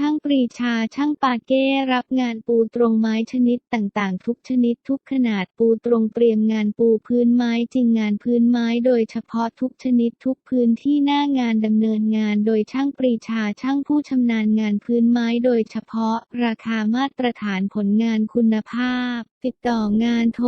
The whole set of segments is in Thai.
ช่างปรีชาช่างปาเก้รับงานปูตรงไม้ชนิดต่างๆ ทุกชนิดทุกขนาดปูตรงเตรียมงานปูพื้นไม้จริงงานพื้นไม้โดยเฉพาะทุกชนิดทุกพื้นที่หน้างานดำเนินงานโดยช่างปรีชาช่างผู้ชำนาญงานพื้นไม้โดยเฉพาะ ราคามาตรฐานผลงานคุณภาพติดต่องานโทร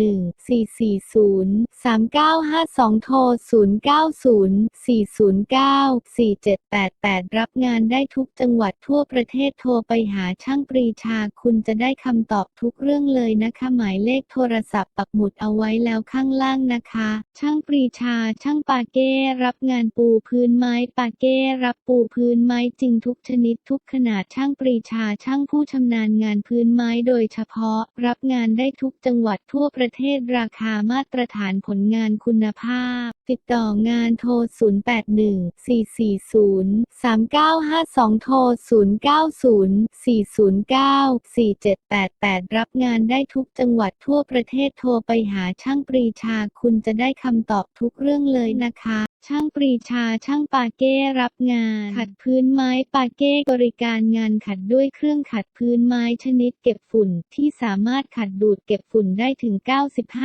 081 440 3952 โทร 090 409 4788 รับงานได้ทุกจังหวัดทั่วประเทศโทรไปหาช่างปรีชาคุณจะได้คำตอบทุกเรื่องเลยนะคะหมายเลขโทรศัพท์ปักหมุดเอาไว้แล้วข้างล่างนะคะ ช่างปรีชาช่างปาเก้รับงานปูพื้นไม้ปาเก้รับปูพื้นไม้จริงทุกชนิดทุกขนาดช่างปรีชาช่างผู้ชำนาญงานพื้นไม้โดยเฉพาะรับงานได้ทุกจังหวัดทั่วประเทศราคามาตรฐานผลงานคุณภาพ ติดต่องานโทร 081 440 3952 โทร 090 409 4788 รับงานได้ทุกจังหวัดทั่วประเทศโทรไปหาช่างปรีชาคุณจะได้คำตอบทุกเรื่องเลยนะคะ ช่างปรีชาช่างปาเก้รับงาน ขัดพื้นไม้ปาเก้บริการงานขัดด้วยเครื่องขัดพื้นไม้ชนิดเก็บฝุ่นที่สามารถขัดดูดเก็บฝุ่นได้ถึง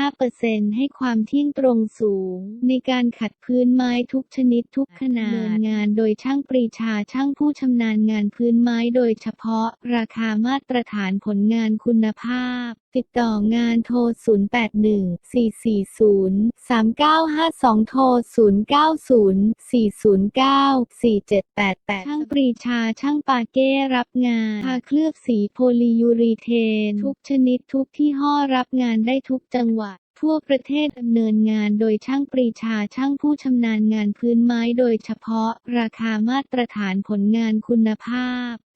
95%ให้ความเที่ยงตรงสูง ในการขัดพื้นไม้ทุกชนิดทุกขนาดงานโดยช่างปรีชาช่างผู้ชำนาญงานพื้นไม้โดยเฉพาะ ราคามาตรฐานผลงานคุณภาพติดต่องานโทร 081 440 3952 โทร 090 409 4788 ช่างปรีชาช่างปาเก้รับงานทาเคลือบสีโพลียูรีเทน ทุกชนิดทุกที่ห้อรับงานได้ทุกจังหวัดทั่วประเทศดำเนินงานโดยช่างปรีชาช่างผู้ชำนาญงานพื้นไม้โดยเฉพาะ ราคามาตรฐานผลงานคุณภาพ